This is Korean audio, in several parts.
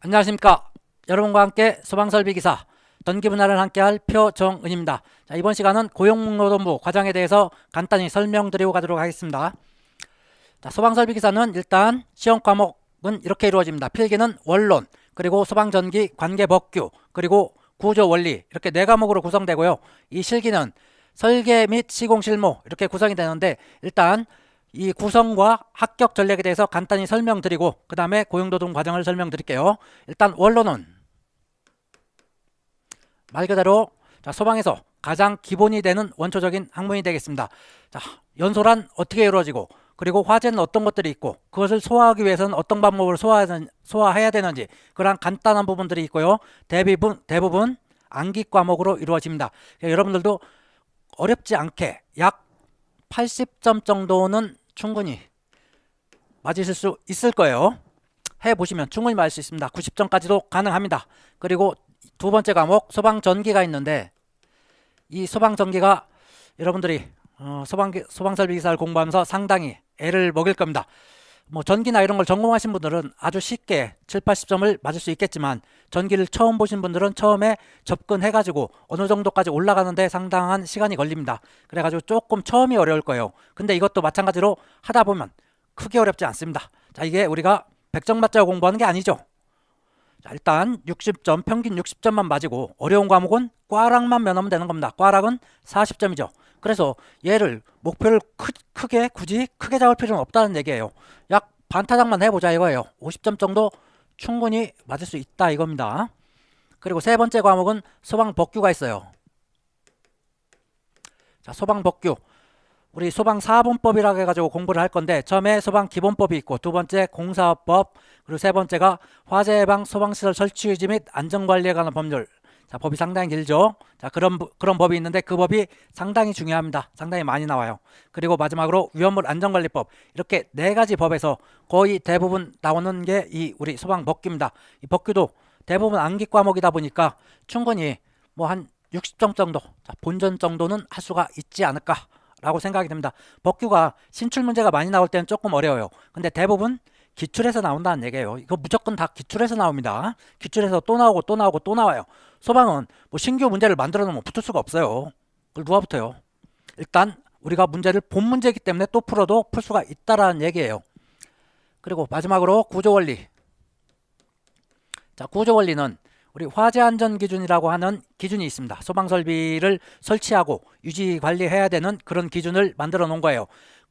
안녕하십니까. 여러분과 함께 소방설비기사 전기분할을 함께할 표정은입니다. 자, 이번 시간은 고용노동부 과정에 대해서 간단히 설명드리고 가도록 하겠습니다. 자, 소방설비기사는 일단 시험 과목은 이렇게 이루어집니다. 필기는 원론, 그리고 소방전기 관계법규, 그리고 구조 원리 이렇게 네 과목으로 구성되고요. 이 실기는 설계 및 시공 실무 이렇게 구성이 되는데 일단 이 구성과 합격 전략에 대해서 간단히 설명드리고 그 다음에 고용노동 과정을 설명드릴게요. 일단 원론은 말 그대로 자, 소방에서 가장 기본이 되는 원초적인 학문이 되겠습니다. 자, 연소란 어떻게 이루어지고 그리고 화재는 어떤 것들이 있고 그것을 소화하기 위해서는 어떤 방법으로 소화해야 되는지 그런 간단한 부분들이 있고요. 대부분 대부분 암기 과목으로 이루어집니다. 그러니까 여러분들도 어렵지 않게 약 80점 정도는 충분히 맞으실 수 있을 거예요. 해보시면 충분히 맞을 수 있습니다. 90점까지도 가능합니다. 그리고 두 번째 과목 소방전기가 있는데 이 소방전기가 여러분들이 어, 소방 소방설비 기사를 공부하면서 상당히 애를 먹일 겁니다. 뭐 전기나 이런 걸 전공하신 분들은 아주 쉽게 7, 80점을 맞을 수 있겠지만 전기를 처음 보신 분들은 처음에 접근해 가지고 어느 정도까지 올라가는데 상당한 시간이 걸립니다. 그래 가지고 조금 처음이 어려울 거예요. 근데 이것도 마찬가지로 하다 보면 크게 어렵지 않습니다. 자, 이게 우리가 100점 맞자고 공부하는 게 아니죠. 자, 일단 60점, 평균 60점만 맞이고 어려운 과목은 꽈락만 면하면 되는 겁니다. 꽈락은 40점이죠. 그래서 얘를 목표를 크, 크게 굳이 크게 잡을 필요는 없다는 얘기예요. 약 반타작만 해보자 이거예요. 50점 정도 충분히 맞을 수 있다 이겁니다. 그리고 세 번째 과목은 소방법규가 있어요. 자, 소방법규. 우리 소방사본법이라고 해가지고 공부를 할 건데 처음에 소방기본법이 있고 두 번째 공사법 그리고 세 번째가 화재 예방 소방시설 설치 유지 및 안전관리에 관한 법률 자 법이 상당히 길죠? 자 그런 그런 법이 있는데 그 법이 상당히 중요합니다. 상당히 많이 나와요. 그리고 마지막으로 위험물 안전관리법. 이렇게 네 가지 법에서 거의 대부분 나오는 게 이 우리 소방 법규입니다. 이 법규도 대부분 암기 과목이다 보니까 충분히 뭐 한 60점 정도 자, 본전 정도는 할 수가 있지 않을까 라고 생각이 듭니다. 법규가 신출 문제가 많이 나올 때는 조금 어려워요. 근데 대부분 기출에서 나온다는 얘기예요. 이거 무조건 다 기출에서 나옵니다. 기출에서 또 나오고 또 나오고 또 나와요. 소방은 뭐 신규 문제를 만들어 놓으면 붙을 수가 없어요. 그걸 누가 붙어요? 일단 우리가 문제를 본 문제이기 때문에 또 풀어도 풀 수가 있다라는 얘기예요. 그리고 마지막으로 구조 원리. 자, 구조 원리는 우리 화재 안전 기준이라고 하는 기준이 있습니다. 소방 설비를 설치하고 유지 관리해야 되는 그런 기준을 만들어 놓은 거예요.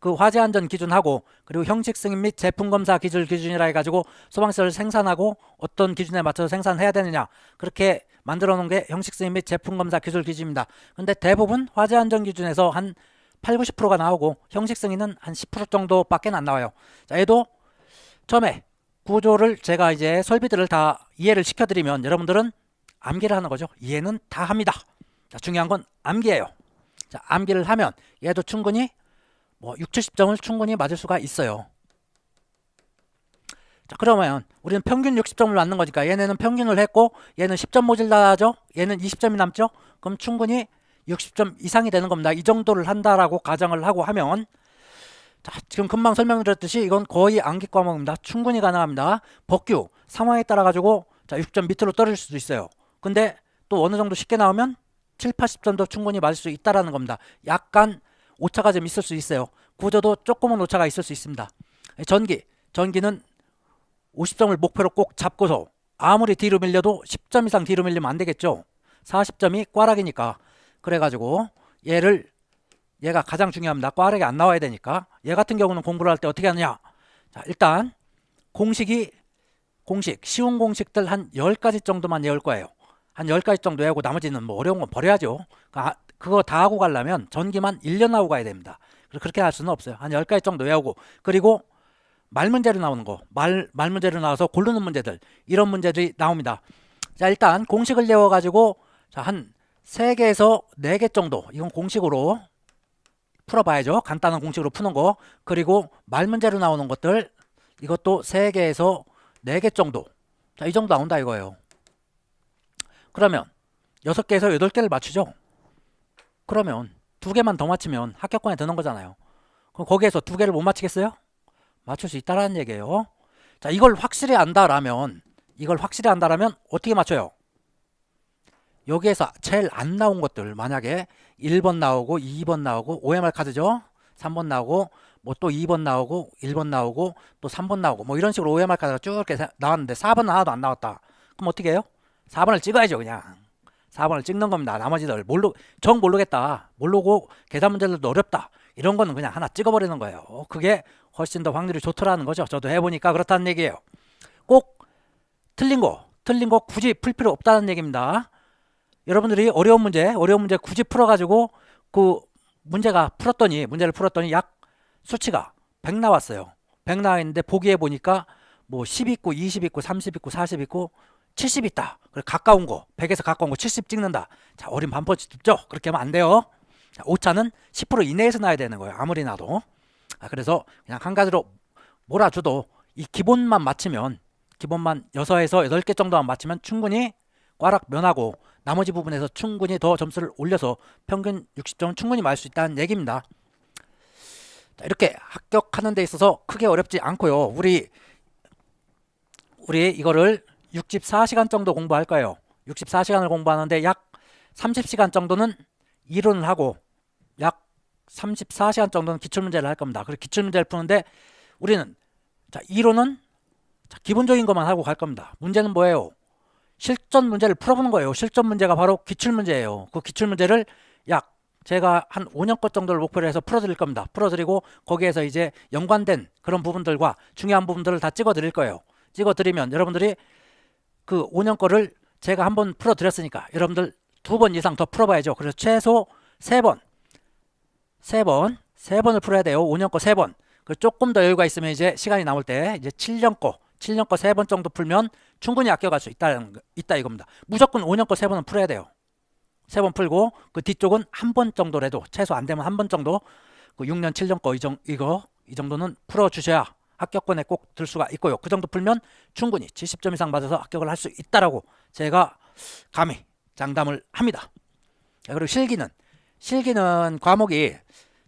그 화재 안전 기준하고 그리고 형식 승인 및 제품 검사 기준 기준이라 해 가지고 소방시설을 생산하고 어떤 기준에 맞춰서 생산해야 되느냐 그렇게 만들어 놓은 게 형식 승인 및 제품 검사 기술 기준입니다. 근데 대부분 화재 안전 기준에서 한 8, 90%가 나오고 형식 승인은 한 10% 정도밖에 안 나와요. 자, 얘도 처음에 구조를 제가 이제 설비들을 다 이해를 시켜드리면 여러분들은 암기를 하는 거죠. 이해는 다 합니다. 자, 중요한 건 암기예요. 자, 암기를 하면 얘도 충분히 뭐 6, 70점을 충분히 맞을 수가 있어요. 자, 그러면 우리는 평균 60점을 맞는 거니까 얘네는 평균을 했고 얘는 10점 모질라죠. 얘는 20점이 남죠. 그럼 충분히 60점 이상이 되는 겁니다. 이 정도를 한다라고 가정을 하고 하면 자, 지금 금방 설명드렸듯이 이건 거의 암기 과목입니다. 충분히 가능합니다. 법규 상황에 따라 가지고 자, 6점 밑으로 떨어질 수도 있어요. 근데 또 어느 정도 쉽게 나오면 7, 80점도 충분히 맞을 수 있다라는 겁니다. 약간 오차가 좀 있을 수 있어요. 구조도 조금은 오차가 있을 수 있습니다. 전기, 전기는 50점을 목표로 꼭 잡고서 아무리 뒤로 밀려도 10점 이상 뒤로 밀리면 안 되겠죠. 40점이 꽈락이니까. 그래가지고 얘를 얘가 가장 중요합니다. 꽈락이 안 나와야 되니까. 얘 같은 경우는 공부를 할 때 어떻게 하느냐. 자, 일단 공식이 공식, 쉬운 공식들 한 10가지 정도만 외울 거예요. 한 10가지 정도 외우고 나머지는 뭐 어려운 건 버려야죠. 그러니까 그거 다 하고 가려면 전기만 1년 하고 가야 됩니다. 그렇게 할 수는 없어요. 한 10가지 정도 외우고 그리고 말 문제로 나오는 거, 말, 말 문제로 나와서 고르는 문제들 이런 문제들이 나옵니다. 자, 일단 공식을 외워 가지고 자, 한 3개에서 4개 정도 이건 공식으로 풀어봐야죠. 간단한 공식으로 푸는 거. 그리고 말 문제로 나오는 것들 이것도 3개에서 4개 정도. 자, 이 정도 나온다 이거예요. 그러면 6개에서 8개를 맞추죠. 그러면 두 개만 더 맞히면 합격권에 드는 거잖아요. 그럼 거기에서 두 개를 못 맞히겠어요? 맞출 수 있다라는 얘기예요. 자, 이걸 확실히 안다라면 이걸 확실히 한다라면 어떻게 맞춰요? 여기에서 제일 안 나온 것들 만약에 1번 나오고 2번 나오고 OMR 카드죠. 3번 나오고 뭐 또 2번 나오고 1번 나오고 또 3번 나오고 뭐 이런 식으로 OMR 카드가 쭉 이렇게 사- 나왔는데 4번은 하나도 안 나왔다. 그럼 어떻게 해요? 4번을 찍어야죠, 그냥. 4번을 찍는 겁니다. 나머지들 모르 정 모르겠다. 모르고 계산 문제들도 어렵다. 이런 거는 그냥 하나 찍어버리는 거예요. 그게 훨씬 더 확률이 좋더라는 거죠. 저도 해보니까 그렇다는 얘기예요. 꼭 틀린 거, 틀린 거 굳이 풀 필요 없다는 얘기입니다. 여러분들이 어려운 문제, 어려운 문제 굳이 풀어가지고 그 문제가 풀었더니 문제를 풀었더니 약 수치가 100 나왔어요. 100 나와 있는데 보기에 보니까 뭐10 있고 20 있고 30 있고 40 있고 70 있다. 그래 가까운 거 100에서 가까운 거 70 찍는다. 자 어린 반퍼치 줍죠. 그렇게 하면 안 돼요. 자, 오차는 10% 이내에서 나야 되는 거예요. 아무리 나도. 아, 그래서 그냥 한 가지로 몰아줘도 이 기본만 맞추면 기본만 6에서 8개 정도만 맞추면 충분히 꽈락 면하고 나머지 부분에서 충분히 더 점수를 올려서 평균 60점은 충분히 맞을 수 있다는 얘기입니다. 자, 이렇게 합격하는 데 있어서 크게 어렵지 않고요. 우리 우리 이거를 64시간 정도 공부할 거예요. 64시간을 공부하는데 약 30시간 정도는 이론을 하고 약 34시간 정도는 기출문제를 할 겁니다. 그리고 기출문제를 푸는데 우리는 자 이론은 자, 기본적인 것만 하고 갈 겁니다. 문제는 뭐예요? 실전 문제를 풀어보는 거예요. 실전 문제가 바로 기출 문제예요. 그 기출 문제를 약 제가 한 5년 것 정도를 목표로 해서 풀어드릴 겁니다. 풀어드리고 거기에서 이제 연관된 그런 부분들과 중요한 부분들을 다 찍어드릴 거예요. 찍어드리면 여러분들이 그 5년 거를 제가 한번 풀어드렸으니까 여러분들 두 번 이상 더 풀어봐야죠. 그래서 최소 세 번, 세 번, 세 번을 풀어야 돼요. 5년 거 세 번. 그 조금 더 여유가 있으면 이제 시간이 남을 때 이제 7년 거, 7년 거 세 번 정도 풀면 충분히 아껴갈 수 있다는 거- 있다 이겁니다. 무조건 5년 거 세 번은 풀어야 돼요. 세 번 풀고 그 뒤쪽은 한 번 정도라도 최소 안 되면 한 번 정도 그 6년 7년 거 이 정, 이거 이 정도는 풀어 주셔야 합격권에 꼭 들 수가 있고요. 그 정도 풀면 충분히 70점 이상 맞아서 합격을 할 수 있다라고 제가 감히 장담을 합니다. 자, 그리고 실기는 실기는 과목이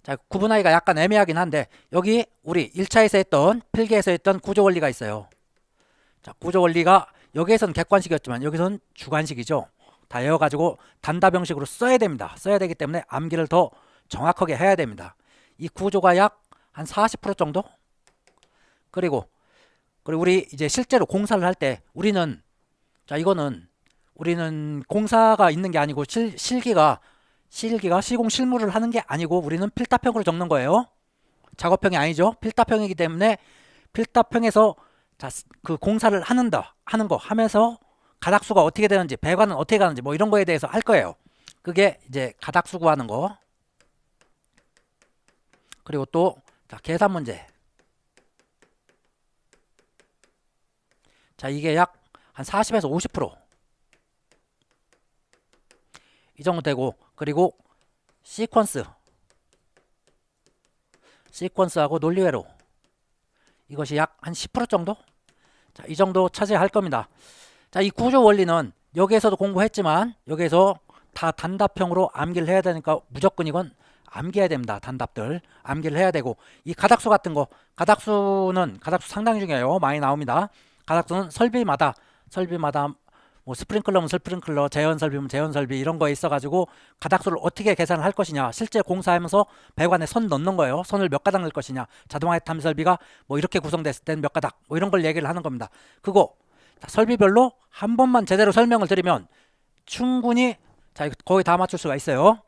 자, 구분하기가 약간 애매하긴 한데 여기 우리 1차에서 했던 필기에서 했던 구조 원리가 있어요. 자, 구조 원리가 여기에서는 객관식이었지만 여기서는 주관식이죠. 다 외워가지고 단답 형식으로 써야 됩니다. 써야 되기 때문에 암기를 더 정확하게 해야 됩니다. 이 구조가 약 한 40% 정도? 그리고 그리고 우리 이제 실제로 공사를 할 때 우리는 자 이거는 우리는 공사가 있는 게 아니고 실, 실기가 실기가 시공 실무를 하는 게 아니고 우리는 필답형으로 적는 거예요. 작업형이 아니죠. 필답형이기 때문에 필답형에서 자, 그 공사를 하는다 하는 거 하면서 가닥수가 어떻게 되는지 배관은 어떻게 가는지 뭐 이런 거에 대해서 할 거예요. 그게 이제 가닥수 구하는 거. 그리고 또 자, 계산 문제. 자, 이게 약 한 40에서 50%. 이 정도 되고 그리고 시퀀스 시퀀스하고 논리회로 이것이 약 한 10% 정도? 자, 이 정도 차지할 겁니다. 자, 이 구조 원리는 여기에서도 공부했지만 여기에서 다 단답형으로 암기를 해야 되니까 무조건 이건 암기해야 됩니다. 단답들 암기를 해야 되고 이 가닥수 같은 거 가닥수는 가닥수 상당히 중요해요. 많이 나옵니다. 가닥수는 설비마다 설비마다 뭐 스프링클러면 스프링클러, 제연 설비면 제연 설비 이런 거에 있어가지고 가닥수를 어떻게 계산을 할 것이냐, 실제 공사하면서 배관에 선 넣는 거예요. 선을 몇 가닥 넣을 것이냐, 자동화 탐 설비가 뭐 이렇게 구성됐을 때는 몇 가닥, 뭐 이런 걸 얘기를 하는 겁니다. 그거 자, 설비별로 한 번만 제대로 설명을 드리면 충분히 자 거의 다 맞출 수가 있어요.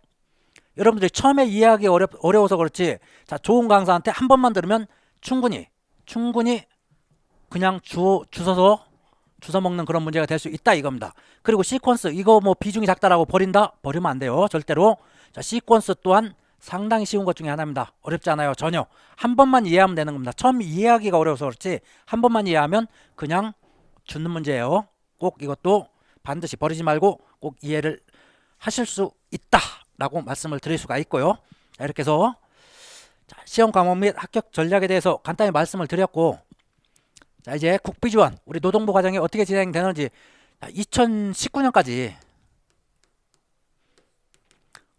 여러분들이 처음에 이해하기 어려, 어려워서 그렇지, 자 좋은 강사한테 한 번만 들으면 충분히 충분히 그냥 주 주워서 주워 먹는 그런 문제가 될 수 있다 이겁니다. 그리고 시퀀스 이거 뭐 비중이 작다라고 버린다? 버리면 안 돼요. 절대로. 자, 시퀀스 또한 상당히 쉬운 것 중에 하나입니다. 어렵지 않아요. 전혀. 한 번만 이해하면 되는 겁니다. 처음 이해하기가 어려워서 그렇지 한 번만 이해하면 그냥 주는 문제예요. 꼭 이것도 반드시 버리지 말고 꼭 이해를 하실 수 있다라고 말씀을 드릴 수가 있고요. 자, 이렇게 해서 자, 시험 과목 및 합격 전략에 대해서 간단히 말씀을 드렸고 자 이제 국비 지원 우리 노동부 과정이 어떻게 진행되는지 2019년까지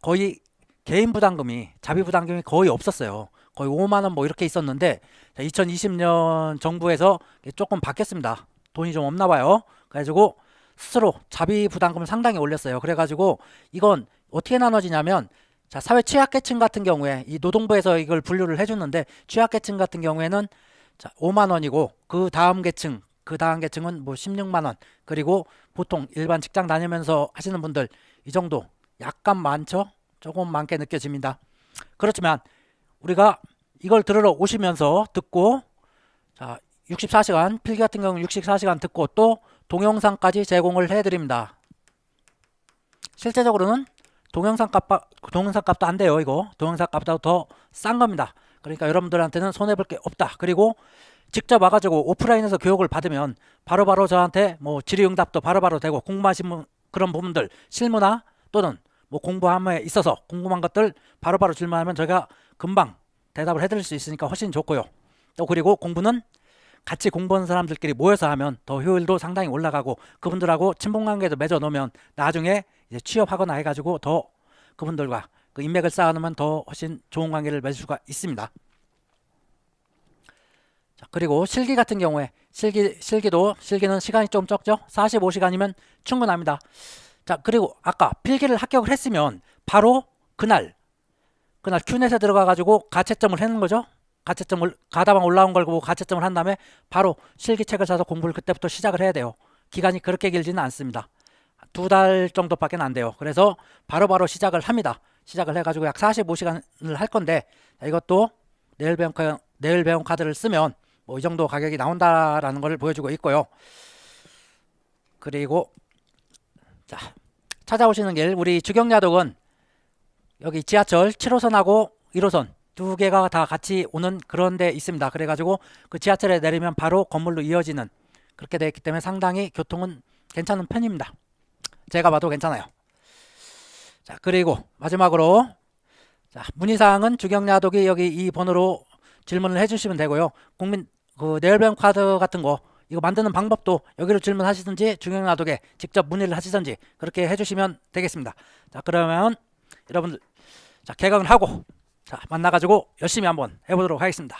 거의 개인 부담금이 자비 부담금이 거의 없었어요. 거의 5만 원 뭐 이렇게 있었는데 2020년 정부에서 조금 바뀌었습니다. 돈이 좀 없나 봐요. 그래가지고 스스로 자비 부담금을 상당히 올렸어요. 그래가지고 이건 어떻게 나눠지냐면 자 사회 취약계층 같은 경우에 이 노동부에서 이걸 분류를 해주는데 취약계층 같은 경우에는 자 5만 원이고 그 다음 계층 그 다음 계층은 뭐 16만 원 그리고 보통 일반 직장 다니면서 하시는 분들 이 정도 약간 많죠? 조금 많게 느껴집니다. 그렇지만 우리가 이걸 들으러 오시면서 듣고 자 64시간 필기 같은 경우는 64시간 듣고 또 동영상까지 제공을 해드립니다. 실제적으로는 동영상 값 동영상 값도 안 돼요 이거 동영상 값보다 더 싼 겁니다. 그러니까 여러분들한테는 손해 볼 게 없다. 그리고 직접 와가지고 오프라인에서 교육을 받으면 바로바로 저한테 뭐 질의응답도 바로바로 되고 궁금하신 분- 그런 부분들 실무나 또는 뭐 공부함에 있어서 궁금한 것들 바로 바로 질문하면 저희가 금방 대답을 해드릴 수 있으니까 훨씬 좋고요. 또 그리고 공부는 같이 공부하는 사람들끼리 모여서 하면 더 효율도 상당히 올라가고 그분들하고 친분 관계도 맺어 놓으면 나중에 이제 취업하거나 해가지고 더 그분들과 그 인맥을 쌓아놓으면 더 훨씬 좋은 관계를 맺을 수가 있습니다. 자, 그리고 실기 같은 경우에 실기 실기도 실기는 시간이 좀 적죠. 45시간이면 충분합니다. 자, 그리고 아까 필기를 합격을 했으면 바로 그날 그날 큐넷에 들어가 가지고 가채점을 해는 거죠. 가채점을 가다방 올라온 걸 보고 가채점을 한 다음에 바로 실기책을 사서 공부를 그때부터 시작을 해야 돼요. 기간이 그렇게 길지는 않습니다. 두 달 정도밖에 안 돼요. 그래서 바로바로 시작을 합니다. 시작을 해가지고 약 45시간을 할 건데 자, 이것도 내일 배운 카 내일 배운 카드를 쓰면 뭐 이 정도 가격이 나온다라는 것을 보여주고 있고요. 그리고 자 찾아오시는 길 우리 주경야독은 여기 지하철 7호선하고 1호선 두 개가 다 같이 오는 그런 데 있습니다. 그래가지고 그 지하철에 내리면 바로 건물로 이어지는 그렇게 되어 있기 때문에 상당히 교통은 괜찮은 편입니다. 제가 봐도 괜찮아요. 자 그리고 마지막으로 자 문의사항은 주경야독이 여기 이 번호로 질문을 해주시면 되고요. 국민 그 내일병 카드 같은 거 이거 만드는 방법도 여기로 질문하시든지 주경야독에 직접 문의를 하시든지 그렇게 해주시면 되겠습니다. 자 그러면 여러분들 자 개강을 하고 자 만나가지고 열심히 한번 해보도록 하겠습니다.